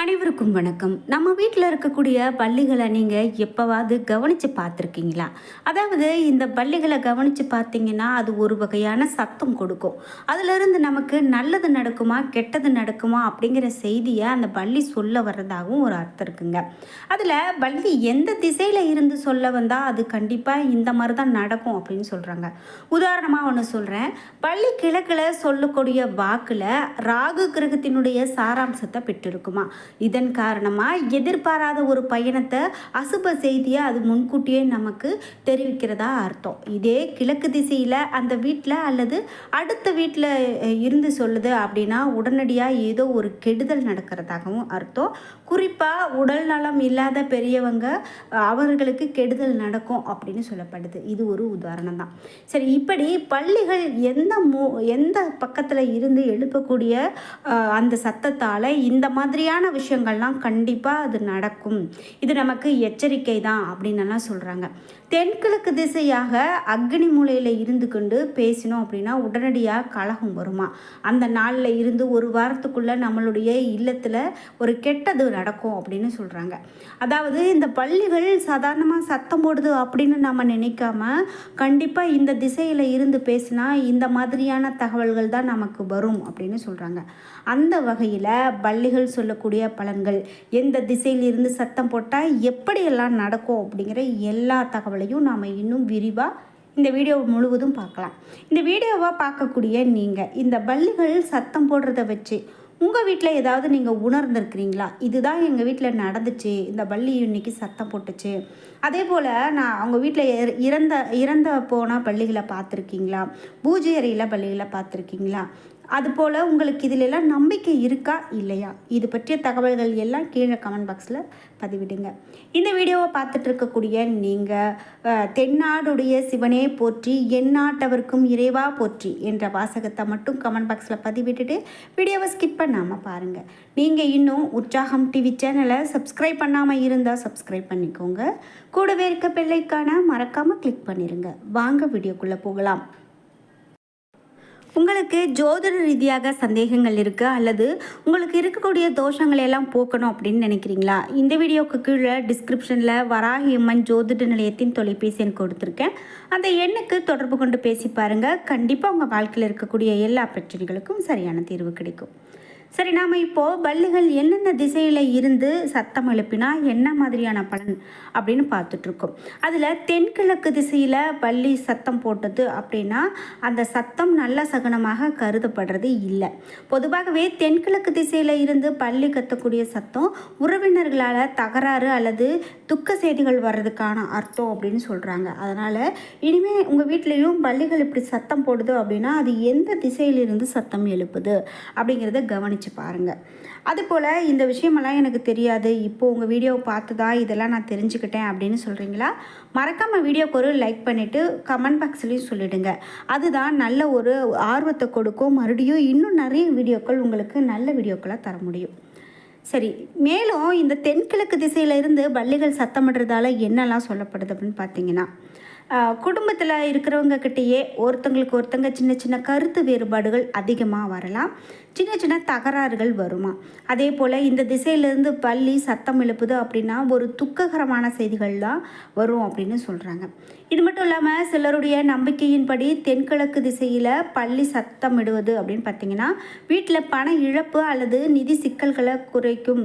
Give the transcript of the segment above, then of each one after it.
அனைவருக்கும் வணக்கம். நம்ம வீட்டில் இருக்கக்கூடிய பள்ளிகளை நீங்கள் எப்போவாவது கவனித்து பார்த்துருக்கீங்களா? அதாவது இந்த பள்ளிகளை கவனித்து பார்த்தீங்கன்னா அது ஒரு வகையான சத்தம் கொடுக்கும். அதிலிருந்து நமக்கு நல்லது நடக்குமா கெட்டது நடக்குமா அப்படிங்கிற செய்தியை அந்த பள்ளி சொல்ல வர்றதாகவும் ஒரு அர்த்தம் இருக்குங்க. அதில் பள்ளி எந்த திசையில் இருந்து சொல்ல வந்தால் அது கண்டிப்பாக இந்த மாதிரி தான் நடக்கும் அப்படின்னு சொல்கிறாங்க உதாரணமாக ஒன்று சொல்கிறேன் பள்ளி கிழக்கில் சொல்லக்கூடிய வாக்கில் ராகு கிரகத்தினுடைய சாராம்சத்தை பெற்றிருக்குமா? இதன் காரணமாக எதிர்பாராத ஒரு பயணத்தை அசுப செய்தியை அது முன்கூட்டியே நமக்கு தெரிவிக்கிறதா அர்த்தம். இதே கிழக்கு திசையில் அந்த வீட்டில் அல்லது அடுத்த வீட்டில் இருந்து சொல்லுது அப்படின்னா உடனடியாக ஏதோ ஒரு கெடுதல் நடக்கிறதாகவும் அர்த்தம். குறிப்பாக உடல் நலம் இல்லாத பெரியவங்க அவர்களுக்கு கெடுதல் நடக்கும் அப்படின்னு சொல்லப்படுது. இது ஒரு உதாரணம் தான். சரி இப்படி பள்ளிகள் எந்த மூ எந்த பக்கத்தில் இருந்து எழுப்பக்கூடிய அந்த சத்தத்தால் இந்த மாதிரியான விஷயங்கள்லாம் கண்டிப்பாக அது நடக்கும். இது நமக்கு எச்சரிக்கை தான் அப்படின்னலாம் சொல்கிறாங்க தென்கிழக்கு திசையாக அக்னி மூலையில் இருந்து கொண்டு பேசினோம் அப்படின்னா உடனடியாக கலகம் வருமா? அந்த நாளில் இருந்து ஒரு வாரத்துக்குள்ளே நம்மளுடைய இல்லத்தில் ஒரு கெட்டது நடக்கும் அப்படின்னு சொல்கிறாங்க அதாவது இந்த பள்ளிகள் சாதாரணமாக சத்தம் போடுது அப்படின்னு நம்ம நினைக்காம கண்டிப்பாக இந்த திசையில் இருந்து பேசினா இந்த மாதிரியான தகவல்கள் தான் நமக்கு வரும் அப்படின்னு சொல்கிறாங்க அந்த வகையில் பள்ளிகள் சொல்லக்கூடிய பலன்கள் எந்த திசையில் இருந்து சத்தம் போட்டால் எப்படியெல்லாம் நடக்கும் அப்படிங்கிற எல்லா தகவலையும் நாம் இன்னும் விரிவாக இந்த வீடியோ முழுவதும் பார்க்கலாம். இந்த வீடியோவை பார்க்கக்கூடிய நீங்கள் இந்த பள்ளிகள் சத்தம் போடுறத வச்சு உங்கள் வீட்டில் ஏதாவது நீங்கள் உணர்ந்துருக்கிறீங்களா? இதுதான் எங்கள் வீட்டில் நடந்துச்சு. இந்த பள்ளி இன்னைக்கு சத்தம் போட்டுச்சு. அதே போல் நான் அவங்க வீட்டில் இறந்த இறந்த போன பள்ளிகளை பார்த்துருக்கீங்களா? பூஜை அறையில் பள்ளிகளை பார்த்துருக்கீங்களா? அதுபோல் உங்களுக்கு இதில் எல்லாம் நம்பிக்கை இருக்கா? இல்லையா? இது பற்றிய தகவல்கள் எல்லாம் கீழே கமெண்ட் பாக்ஸில் பதிவிடுங்க. இந்த வீடியோவை பார்த்துட்டு இருக்கக்கூடிய நீங்கள் தென்னாடுடைய சிவனே போற்றி எந்நாட்டவர்க்கும் இறைவா போற்றி என்ற வாசகத்தை மட்டும் கமெண்ட் பாக்ஸில் பதிவிட்டுட்டு வீடியோவை ஸ்கிப் பண்ணாமல் பாருங்கள் நீங்கள் இன்னும் உற்சாகம் டிவி சேனலை சப்ஸ்கிரைப் பண்ணாமல் இருந்தால் சப்ஸ்கிரைப் பண்ணிக்கோங்க. கூடவே இருக்க பெல்லைக்கான மறக்காமல் கிளிக் பண்ணிடுங்க வாங்க வீடியோக்குள்ளே போகலாம். உங்களுக்கு ஜோதிட ரீதியாக சந்தேகங்கள் இருக்குது அல்லது உங்களுக்கு இருக்கக்கூடிய தோஷங்களை எல்லாம் போக்கணும் அப்படின்னு நினைக்கிறீங்களா? இந்த வீடியோக்கு கீழே டிஸ்கிரிப்ஷனில் வராகியம்மன் ஜோதிட நிலையத்தின் தொலைபேசி எண் கொடுத்துருக்கேன். அந்த எண்ணுக்கு தொடர்பு கொண்டு பேசி பாருங்கள் கண்டிப்பாக உங்கள் வாழ்க்கையில் இருக்கக்கூடிய எல்லா பிரச்சனைகளுக்கும் சரியான தீர்வு கிடைக்கும். சரி நாம் இப்போது பள்ளிகள் என்னென்ன திசையில் இருந்து சத்தம் எழுப்பினா என்ன மாதிரியான பலன் அப்படின்னு பார்த்துட்ருக்கோம். அதில் தென்கிழக்கு திசையில் பள்ளி சத்தம் போட்டது அப்படின்னா அந்த சத்தம் நல்ல சகுனமாக கருதப்படுறது இல்லை. பொதுவாகவே தென்கிழக்கு திசையில் இருந்து பள்ளி கத்தக்கூடிய சத்தம் உறவினர்களால் தகராறு அல்லது துக்க செய்திகள் வர்றதுக்கான அர்த்தம் அப்படின்னு சொல்கிறாங்க அதனால் இனிமேல் உங்கள் வீட்லேயும் பள்ளிகள் இப்படி சத்தம் போடுது அப்படின்னா அது எந்த திசையிலிருந்து சத்தம் எழுப்புது அப்படிங்கிறத கவனித்து பாருங்கள் அதுபோல் இந்த விஷயமெல்லாம் எனக்கு தெரியாது. இப்போது உங்கள் வீடியோவை பார்த்து தான் இதெல்லாம் நான் தெரிஞ்சுக்கிட்டேன் அப்படின்னு சொல்கிறீங்களா மறக்காமல் வீடியோக்கு ஒரு லைக் பண்ணிவிட்டு கமெண்ட் பாக்ஸ்லேயும் சொல்லிடுங்க. அதுதான் நல்ல ஒரு ஆர்வத்தை கொடுக்கும். மறுபடியும் இன்னும் நிறைய வீடியோக்கள் உங்களுக்கு நல்ல வீடியோக்களாக தர முடியும். சரி மேலும் இந்த தென்கிழக்கு திசையில இருந்து பள்ளிகள் சத்தமிடுறதால என்னெல்லாம் சொல்லப்படுது அப்படின்னு பார்த்தீங்கன்னா குடும்பத்தில் இருக்கிறவங்கக்கிட்டேயே ஒருத்தங்களுக்கு ஒருத்தங்க சின்ன சின்ன கருத்து வேறுபாடுகள் அதிகமாக வரலாம். சின்ன சின்ன தகராறுகள் வருமா? அதே போல் இந்த திசையிலேருந்து பள்ளி சத்தம் எழுப்புது அப்படின்னா ஒரு துக்ககரமான செய்திகள் தான் வரும் அப்படின்னு சொல்கிறாங்க இது மட்டும் இல்லாமல் சிலருடைய நம்பிக்கையின்படி தென்கிழக்கு திசையில் பள்ளி சத்தமிடுவது அப்படின்னு பார்த்தீங்கன்னா வீட்டில் பண இழப்பு அல்லது நிதி சிக்கல்களை குறைக்கும்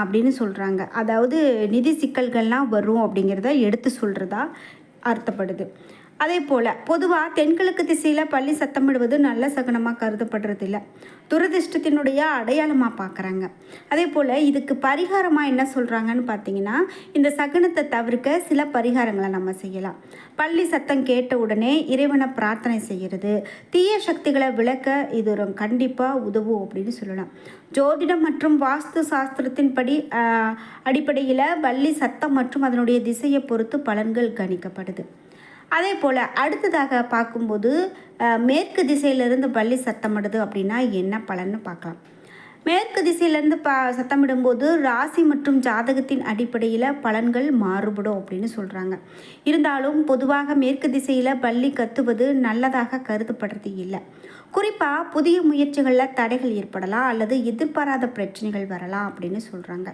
அப்படின்னு சொல்கிறாங்க அதாவது நிதி சிக்கல்கள்லாம் வரும் அப்படிங்கிறத எடுத்து சொல்கிறதா அர்த்தப்படுது. அதே போல் பொதுவாக தென்கிழக்கு திசையில் பள்ளி சத்தமிடுவது நல்ல சகுனமாக கருதப்படுறது இல்லை துரதிர்ஷ்டத்தினுடைய அடையாளமாக பார்க்குறாங்க அதே போல் இதுக்கு பரிகாரமாக என்ன சொல்கிறாங்கன்னு பார்த்தீங்கன்னா இந்த சகுனத்தை தவிர்க்க சில பரிகாரங்களை நம்ம செய்யலாம். பள்ளி சத்தம் கேட்ட உடனே இறைவனை பிரார்த்தனை செய்கிறது தீய சக்திகளை விளக்க இது ஒரு கண்டிப்பாக உதவும் அப்படின்னு சொல்லலாம். ஜோதிடம் மற்றும் வாஸ்து சாஸ்திரத்தின்படி அடிப்படையில் பள்ளி சத்தம் மற்றும் அதனுடைய திசையை பொறுத்து பலன்கள் கணிக்கப்படுது. அதே போல் அடுத்ததாக பார்க்கும்போது மேற்கு திசையிலிருந்து பள்ளி சத்தமிடுது அப்படின்னா என்ன பலன்னு பார்க்கலாம். மேற்கு திசையிலேருந்து ப சத்தமிடும்போது ராசி மற்றும் ஜாதகத்தின் அடிப்படையில் பலன்கள் மாறுபடும் அப்படின்னு சொல்கிறாங்க இருந்தாலும் பொதுவாக மேற்கு திசையில் பள்ளி கத்துவது நல்லதாக கருதப்படுறது இல்லை. குறிப்பாக புதிய முயற்சிகளில் தடைகள் ஏற்படலாம் அல்லது எதிர்பாராத பிரச்சனைகள் வரலாம் அப்படின்னு சொல்கிறாங்க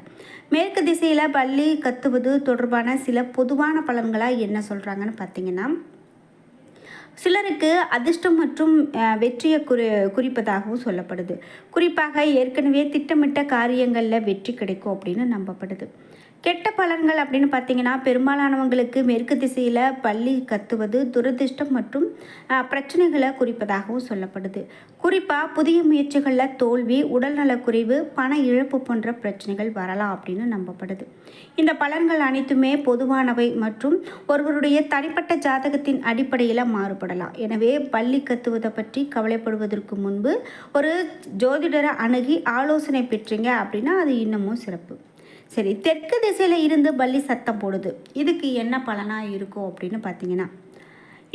மேற்கு திசையில் பள்ளி கத்துவது தொடர்பான சில பொதுவான பலன்களாக என்ன சொல்கிறாங்கன்னு பார்த்தீங்கன்னா சிலருக்கு அதிர்ஷ்டம் மற்றும் வெற்றியை குறி குறிப்பதாகவும் சொல்லப்படுது. குறிப்பாக ஏற்கனவே திட்டமிட்ட காரியங்களில் வெற்றி கிடைக்கும் அப்படின்னு நம்பப்படுது. கெட்ட பலன்கள் அப்படின்னு பார்த்தீங்கன்னா பெரும்பாலானவங்களுக்கு மேற்கு திசையில் பள்ளி கத்துவது துரதிர்ஷ்டம் மற்றும் பிரச்சனைகளை குறிப்பதாகவும் சொல்லப்படுது. குறிப்பாக புதிய முயற்சிகளில் தோல்வி உடல்நலக்குறைவு பண இழப்பு போன்ற பிரச்சனைகள் வரலாம் அப்படின்னு நம்பப்படுது. இந்த பலன்கள் அனைத்துமே பொதுவானவை மற்றும் ஒருவருடைய தனிப்பட்ட ஜாதகத்தின் அடிப்படையில் மாறுபடலாம். எனவே பள்ளி கத்துவதை பற்றி கவலைப்படுவதற்கு முன்பு ஒரு ஜோதிடரை அணுகி ஆலோசனை பெற்றீங்க அப்படின்னா அது இன்னமும் சிறப்பு. சரி தெற்கு திசையில் இருந்து பள்ளி சத்தம் போடுது. இதுக்கு என்ன பலனாக இருக்கும் அப்படின்னு பார்த்தீங்கன்னா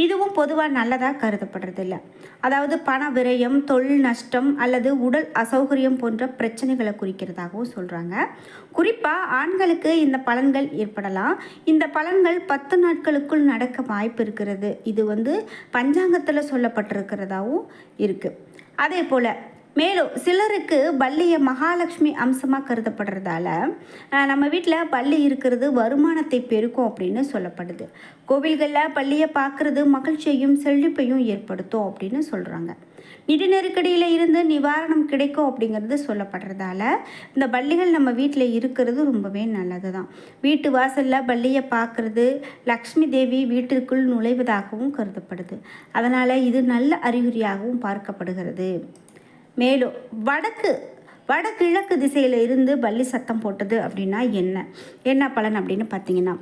இதுவும் பொதுவாக நல்லதாக கருதப்படுறதில்ல. அதாவது பண விரயம் தொழில் நஷ்டம் அல்லது உடல் அசௌகரியம் போன்ற பிரச்சனைகளை குறிக்கிறதாகவும் சொல்கிறாங்க குறிப்பாக ஆண்களுக்கு இந்த பலன்கள் ஏற்படலாம். இந்த பலன்கள் பத்து நாட்களுக்குள் நடக்க வாய்ப்பு இருக்கிறது. இது வந்து பஞ்சாங்கத்தில் சொல்லப்பட்டிருக்கிறதாகவும் இருக்குது அதே போல் மேலும் சிலருக்கு பள்ளியை மகாலட்சுமி அம்சமாக கருதப்படுறதால நம்ம வீட்டில் பள்ளி இருக்கிறது வருமானத்தை பெருக்கும் அப்படின்னு சொல்லப்படுது. கோவில்களில் பள்ளியை பார்க்குறது மகிழ்ச்சியையும் செழிப்பையும் ஏற்படுத்தும் அப்படின்னு சொல்கிறாங்க நிதி நெருக்கடியில் இருந்து நிவாரணம் கிடைக்கும் அப்படிங்கிறது சொல்லப்படுறதால இந்த பள்ளிகள் நம்ம வீட்டில் இருக்கிறது ரொம்பவே நல்லது தான் வீட்டு வாசலில் பள்ளியை பார்க்குறது லக்ஷ்மி தேவி வீட்டிற்குள் நுழைவதாகவும் கருதப்படுது. அதனால் இது நல்ல அறிகுறியாகவும் பார்க்கப்படுகிறது. மேலும் வடக்கு வடகிழக்கு திசையில் இருந்து பள்ளி சத்தம் போட்டது அப்படின்னா என்ன? என்ன பலன் அப்படின்னு பார்த்தீங்கன்னா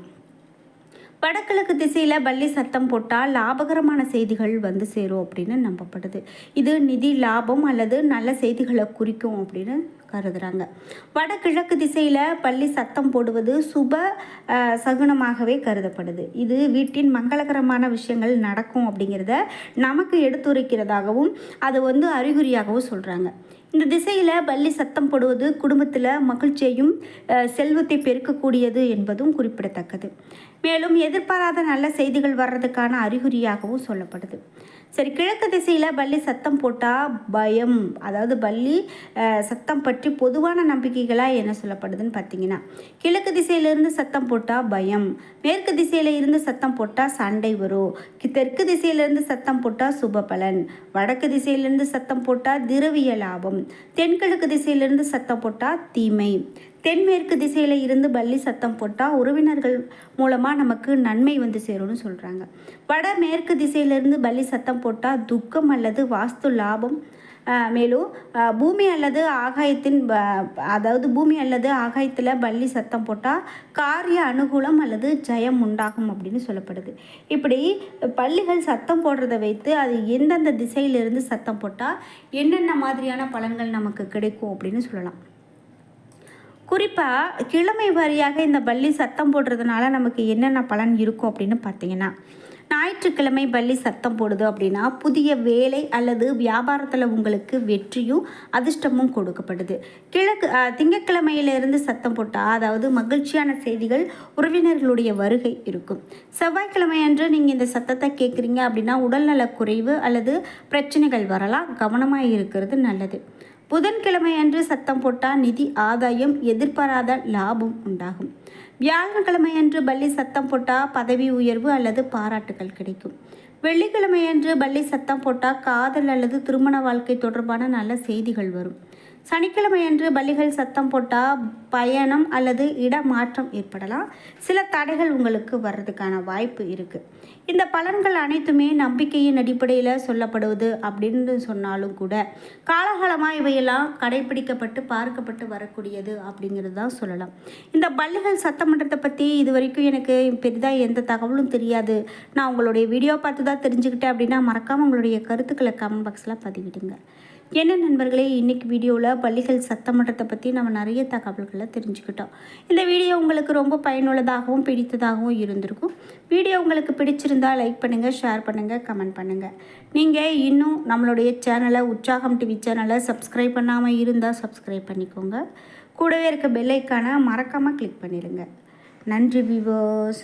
வடகிழக்கு திசையில் பள்ளி சத்தம் போட்டால் லாபகரமான செய்திகள் வந்து சேரும் அப்படின்னு நம்பப்படுது. இது நிதி லாபம் அல்லது நல்ல செய்திகளை குறிக்கும் அப்படின்னு கருதுகிறாங்க வடகிழக்கு திசையில் பள்ளி சத்தம் போடுவது சுப சகுனமாகவே கருதப்படுது. இது வீட்டின் மங்களகரமான விஷயங்கள் நடக்கும் அப்படிங்கிறத நமக்கு எடுத்துரைக்கிறதாகவும் அது வந்து அறிகுறியாகவும் சொல்கிறாங்க இந்த திசையில் பள்ளி சத்தம் போடுவது குடும்பத்தில் மகிழ்ச்சியையும் செல்வத்தை பெருக்கக்கூடியது என்பதும் குறிப்பிடத்தக்கது. மேலும் எதிர்பாராத நல்ல செய்திகள் வர்றதுக்கான அறிகுறியாகவும் சொல்லப்படுது. சரி கிழக்கு திசையில் பள்ளி சத்தம் போட்டால் பயம். அதாவது பள்ளி சத்தம் பற்றி பொதுவான நம்பிக்கைகளாக என்ன சொல்லப்படுதுன்னு பார்த்தீங்கன்னா கிழக்கு திசையிலிருந்து சத்தம் போட்டால் பயம். மேற்கு திசையில் இருந்து சத்தம் போட்டால் சண்டை வரும். தெற்கு திசையிலிருந்து சத்தம் போட்டால் சுப பலன் வடக்கு திசையிலிருந்து சத்தம் போட்டால் திரவிய லாபம் தென்கிழக்கு திசையிலிருந்து சத்தம் போட்டால் தீமை. தென்மேற்கு திசையில் இருந்து பள்ளி சத்தம் போட்டால் உறவினர்கள் மூலமாக நமக்கு நன்மை வந்து சேரும்னு சொல்கிறாங்க வடமேற்கு திசையிலிருந்து பள்ளி சத்தம் போட்டால் துக்கம் அல்லது வாஸ்து லாபம் மேலும் பூமி அல்லது ஆகாயத்தின் அதாவது பூமி அல்லது ஆகாயத்தில் பள்ளி சத்தம் போட்டால் காரிய அனுகூலம் அல்லது ஜெயம் உண்டாகும் அப்படின்னு சொல்லப்படுது. இப்படி பள்ளிகள் சத்தம் போடுறத வைத்து அது எந்தெந்த திசையிலிருந்து சத்தம் போட்டால் என்னென்ன மாதிரியான பலன்கள் நமக்கு கிடைக்கும் அப்படின்னு சொல்லலாம். குறிப்பாக கிழமை வாரியாக இந்த பள்ளி சத்தம் போடுறதுனால நமக்கு என்னென்ன பலன் இருக்கும் அப்படின்னு பார்த்தீங்கன்னா ஞாயிற்றுக்கிழமை பள்ளி சத்தம் போடுது அப்படின்னா புதிய வேலை அல்லது வியாபாரத்தில் உங்களுக்கு வெற்றியும் அதிர்ஷ்டமும் கொடுக்கப்படுது. கிழக்கு திங்கக்கிழமையிலிருந்து சத்தம் போட்டால் அதாவது மகிழ்ச்சியான செய்திகள் உறவினர்களுடைய வருகை இருக்கும். செவ்வாய்க்கிழமை அன்று நீங்கள் இந்த சத்தத்தை கேட்குறீங்க அப்படின்னா உடல்நல குறைவு அல்லது பிரச்சனைகள் வரலாம். கவனமாக இருக்கிறது நல்லது. புதன்கிழமை அன்று சத்தம் போட்டால் நிதி ஆதாயம் எதிர்பாராத லாபம் உண்டாகும். வியாழக்கிழமை அன்று பள்ளி சத்தம் போட்டால் பதவி உயர்வு அல்லது பாராட்டுகள் கிடைக்கும். வெள்ளிக்கிழமை அன்று பள்ளி சத்தம் போட்டால் காதல் அல்லது திருமண வாழ்க்கை தொடர்பான நல்ல செய்திகள் வரும். சனிக்கிழமையன்று பள்ளிகள் சத்தம் போட்டால் பயணம் அல்லது இடமாற்றம் ஏற்படலாம். சில தடைகள் உங்களுக்கு வர்றதுக்கான வாய்ப்பு இருக்குது இந்த பலன்கள் அனைத்துமே நம்பிக்கையின் அடிப்படையில் சொல்லப்படுவது அப்படின்னு சொன்னாலும் கூட காலகாலமாக இவையெல்லாம் கடைபிடிக்கப்பட்டு பார்க்கப்பட்டு வரக்கூடியது அப்படிங்கிறது தான் சொல்லலாம். இந்த பள்ளிகள் சட்டமன்றத்தை பற்றி இது வரைக்கும் எனக்கு பெரிதாக எந்த தகவலும் தெரியாது. நான் உங்களுடைய வீடியோ பார்த்து தான் தெரிஞ்சுக்கிட்டேன் அப்படின்னா மறக்காமல் உங்களுடைய கருத்துக்களை கமெண்ட் பாக்ஸில் பதிவிடுங்க. என்ன நண்பர்களே இன்றைக்கி வீடியோவில் பள்ளிகள் சத்தமன்றத்தை பற்றி நம்ம நிறைய தகவல்களை தெரிஞ்சுக்கிட்டோம். இந்த வீடியோ உங்களுக்கு ரொம்ப பயனுள்ளதாகவும் பிடித்ததாகவும் இருந்திருக்கும். வீடியோ உங்களுக்கு பிடிச்சிருந்தால் லைக் பண்ணுங்கள் ஷேர் பண்ணுங்கள் கமெண்ட் பண்ணுங்கள் நீங்கள் இன்னும் நம்மளுடைய சேனலை உற்சாகம் டிவி சேனலை சப்ஸ்கிரைப் பண்ணாமல் இருந்தால் சப்ஸ்கிரைப் பண்ணிக்கோங்க. கூடவே இருக்க பெல்லைக்கான மறக்காமல் கிளிக் பண்ணிடுங்க நன்றி விவோஸ்